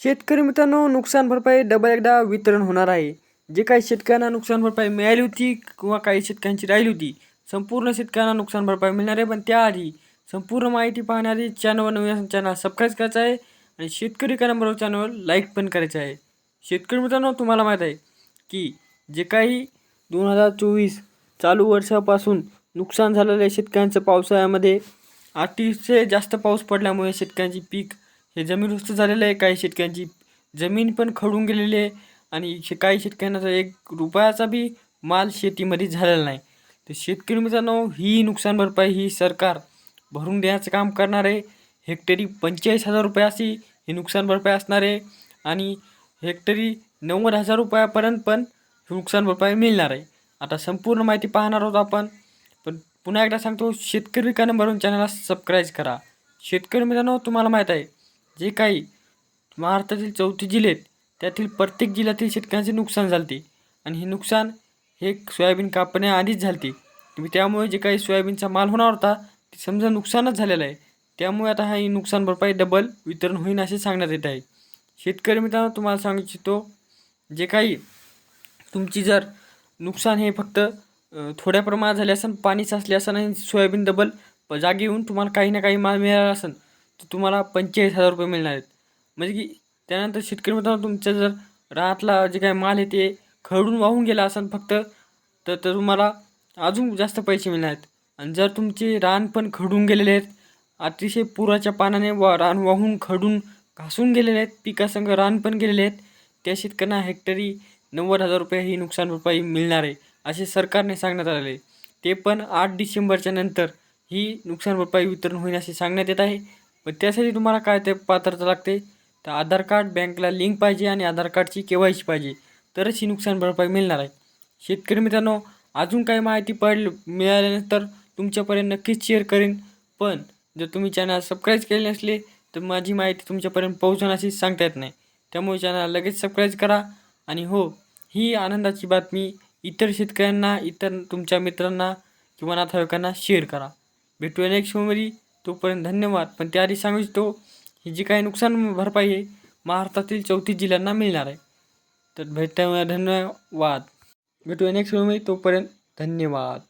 शेतकरी मित्रांनो नुकसान भरपाई डबल एकदा वितरण होणार आहे. जे काही शेतकऱ्यांना नुकसान भरपाई मिळाली होती किंवा काही शेतकऱ्यांची राहिली होती संपूर्ण शेतकऱ्यांना नुकसान भरपाई मिळणार आहे. पण त्याआधी संपूर्ण माहिती पाहण्याआधी चॅनलवर नवीन चॅनल सबस्क्राईब करायचं आहे. आणि शेतकरी कॅनबरोबर चॅनलवर लाईक पण करायचं आहे. शेतकरी मित्रांनो तुम्हाला माहीत आहे की जे काही दोन हजार चोवीस चालू वर्षापासून नुकसान झालेलं आहे शेतकऱ्यांचं पावसाळ्यामध्ये अतिशय जास्त पाऊस पडल्यामुळे शेतकऱ्यांची पीक हे जमीन रुस्त झालेलं आहे काही शेतकऱ्यांची. जमीन पण खडून गेलेली आहे आणि शे काही शेतकऱ्यांना एक रुपयाचा बी माल शेतीमध्ये झालेला नाही. तर शेतकरी मित्रांनो ही नुकसान भरपाई ही सरकार भरून देण्याचं काम करणार आहे. हेक्टरी पंचेचाळीस हजार रुपये अशी ही नुकसान भरपाई असणार आहे आणि हेक्टरी नव्वद हजार रुपयापर्यंत पण ही नुकसान भरपाई मिळणार आहे. आता संपूर्ण माहिती पाहणार आहोत आपण. पण पुन्हा एकदा सांगतो शेतकरी विकाने भरून चॅनलला सबस्क्राईब करा. शेतकरी मित्रांनो तुम्हाला माहीत आहे जे काही महाराष्ट्रातील चौथी जिल्हे आहेत त्यातील प्रत्येक जिल्ह्यातील शेतकऱ्यांचे नुकसान झालते. आणि हे नुकसान हे सोयाबीन कापण्याआधीच झालते. त्यामुळे जे काही सोयाबीनचा माल होणार होता ते समजा नुकसानच झालेलं आहे. त्यामुळे आता हा ही नुकसान भरपाई डबल वितरण होईन असे सांगण्यात येत आहे. शेतकरी मित्रांनो तुम्हाला सांगू इच्छितो जे काही तुमची जर नुकसान हे फक्त थोड्या प्रमाणात झाले असेल पाणी साचले असेल आणि सोयाबीन डबल प- जागी येऊन तुम्हाला काही ना काही माल मिळाला असेल तर तुम्हाला पंचेचाळीस हजार रुपये मिळणार आहेत. म्हणजे की त्यानंतर शेतकरी मित्रांनो तुमचं जर राहतला जे काही माल आहे ते खरडून वाहून गेला असेल फक्त तर तर तुम्हाला अजून जास्त पैसे मिळणार आहेत. आणि जर तुमचे रान पण खडून गेलेले आहेत अतिशय पुराच्या पानाने वा रान वाहून खडून घासून गेलेले आहेत पिकासंग रान पण गेलेले आहेत त्या शेतकऱ्यांना हेक्टरी नव्वद हजार रुपये ही नुकसान भरपाई मिळणार आहे असे सरकारने सांगण्यात आलेले ते पण आठ डिसेंबरच्या नंतर ही नुकसान भरपाई वितरण होईल असे सांगण्यात येत आहे. पण त्यासाठी तुम्हाला काय ते पात्रता लागते? तर आधार कार्ड बँकला लिंक पाहिजे आणि आधार कार्डची के वाय सी पाहिजे. तरच ही नुकसान भरपाई मिळणार आहे. शेतकरी मित्रांनो अजून काही माहिती पडल मिळाल्यानंतर तुमच्यापर्यंत नक्कीच शेअर करेन. पण जर तुम्ही चॅनल सबस्क्राईब केले नसले तर माझी माहिती तुमच्यापर्यंत पोहोचवण्याची अशी सांगता येत नाही. त्यामुळे चॅनल लगेच सबस्क्राईब करा. आणि हो ही आनंदाची बातमी इतर शेतकऱ्यांना इतर तुमच्या मित्रांना किंवा नातेवाईकांना शेअर करा. भेटूया नेक्स्ट शोमध्ये तोपर्यंत धन्यवाद. पण त्याआधी सांगू इच्छितो ही जी काही नुकसान भरपाई आहे महाराष्ट्रातील चौतीस जिल्ह्यांना मिळणार आहे. तर भेटता धन्यवाद. भेटूया नेक्स्ट शोमध्ये तोपर्यंत धन्यवाद.